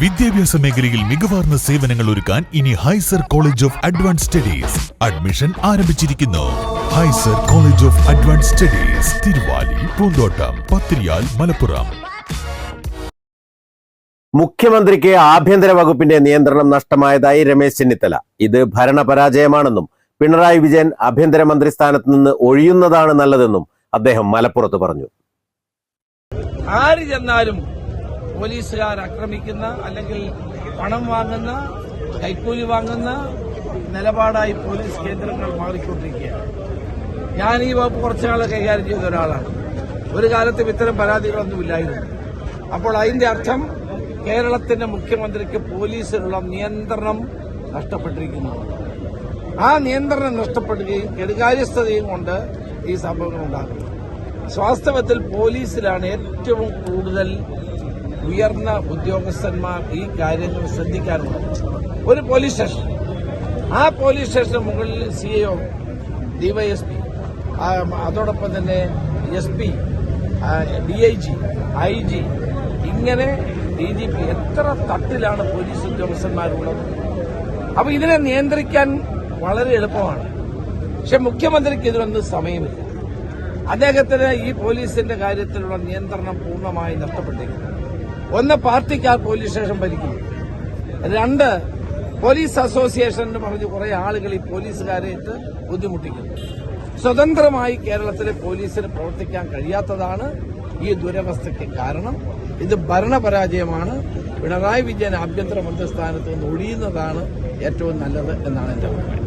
വിദ്യാഭ്യാസ മേഖലയിൽ മികവാർന്ന സേവനങ്ങൾ ഒരുക്കാൻ ഇനി Hyser college of advance studies admission ആരംഭിച്ചിരിക്കുന്നു. Hyser college of advance studies Thiruvali Poonthottam Pathiriyal Malappuram. മുഖ്യമന്ത്രിക്ക് ആഭ്യന്തര വകുപ്പിന്റെ നിയന്ത്രണം നഷ്ടമായതായി രമേശ് ചെന്നിത്തല. ഇത് ഭരണപരാജയമാണെന്നും പിണറായി വിജയൻ ആഭ്യന്തരമന്ത്രി സ്ഥാനത്ത് നിന്ന് ഒഴിയുന്നതാണ് നല്ലതെന്നും അദ്ദേഹം മലപ്പുറത്ത് പറഞ്ഞു. ആര് ചെന്നാലും പോലീസുകാർ ആക്രമിക്കുന്ന അല്ലെങ്കിൽ പണം വാങ്ങുന്ന കൈക്കൂലി വാങ്ങുന്ന നിലപാടായി പോലീസ് കേന്ദ്രങ്ങൾ മാറിക്കൊണ്ടിരിക്കുകയാണ്. ഞാൻ ഈ വകുപ്പ് കുറച്ചുനാൾ കൈകാര്യം ചെയ്ത ഒരാളാണ്. ഒരു കാലത്തും ഇത്തരം പരാതികളൊന്നുമില്ലായിരുന്നു അപ്പോൾ അതിന്റെ അർത്ഥം കേരളത്തിന്റെ മുഖ്യമന്ത്രിക്ക് പോലീസിലുള്ള നിയന്ത്രണം നഷ്ടപ്പെട്ടിരിക്കുന്നു. ആ നിയന്ത്രണം നഷ്ടപ്പെടുകയും കെടുകാര്യസ്ഥതയും കൊണ്ട് ഈ സംഭവങ്ങൾ ഉണ്ടാകുന്നു. വാസ്തവത്തിൽ പോലീസിലാണ് ഏറ്റവും കൂടുതൽ ഉയർന്ന ഉദ്യോഗസ്ഥന്മാർ ഈ കാര്യങ്ങൾ ശ്രദ്ധിക്കാറുണ്ട്. ഒരു പോലീസ് സ്റ്റേഷൻ. ആ പോലീസ് സ്റ്റേഷന് മുകളിൽ സി എ ഡിവൈഎസ്പി അതോടൊപ്പം തന്നെ S P D I G I G ഇങ്ങനെ ഡി ജി പി എത്ര തട്ടിലാണ് പോലീസ് ഉദ്യോഗസ്ഥന്മാരുള്ളത്? അപ്പൊ ഇതിനെ നിയന്ത്രിക്കാൻ വളരെ എളുപ്പമാണ്. പക്ഷെ മുഖ്യമന്ത്രിക്ക് ഇതിനൊന്നും സമയമില്ല. അദ്ദേഹത്തിന് ഈ പോലീസിന്റെ കാര്യത്തിലുള്ള നിയന്ത്രണം പൂർണമായി നഷ്ടപ്പെട്ടിരിക്കുന്നു. ഒന്ന് പാർട്ടിക്ക് ആ പോലീസ് സ്റ്റേഷൻ ഭരിക്കുന്നു. രണ്ട് പോലീസ് അസോസിയേഷൻ എന്ന് പറഞ്ഞ് കുറെ ആളുകൾ ഈ പോലീസുകാരായിട്ട് ബുദ്ധിമുട്ടിക്കുന്നു. സ്വതന്ത്രമായി കേരളത്തിലെ പോലീസിന് പ്രവർത്തിക്കാൻ കഴിയാത്തതാണ് ഈ ദുരവസ്ഥയ്ക്ക് കാരണം. ഇത് ഭരണപരാജയമാണ്. പിണറായി വിജയൻ ആഭ്യന്തരമന്ത്രി സ്ഥാനത്ത് നിന്ന് ഒഴിയുന്നതാണ് ഏറ്റവും നല്ലത് എന്നാണ് എന്റെ അഭിപ്രായം.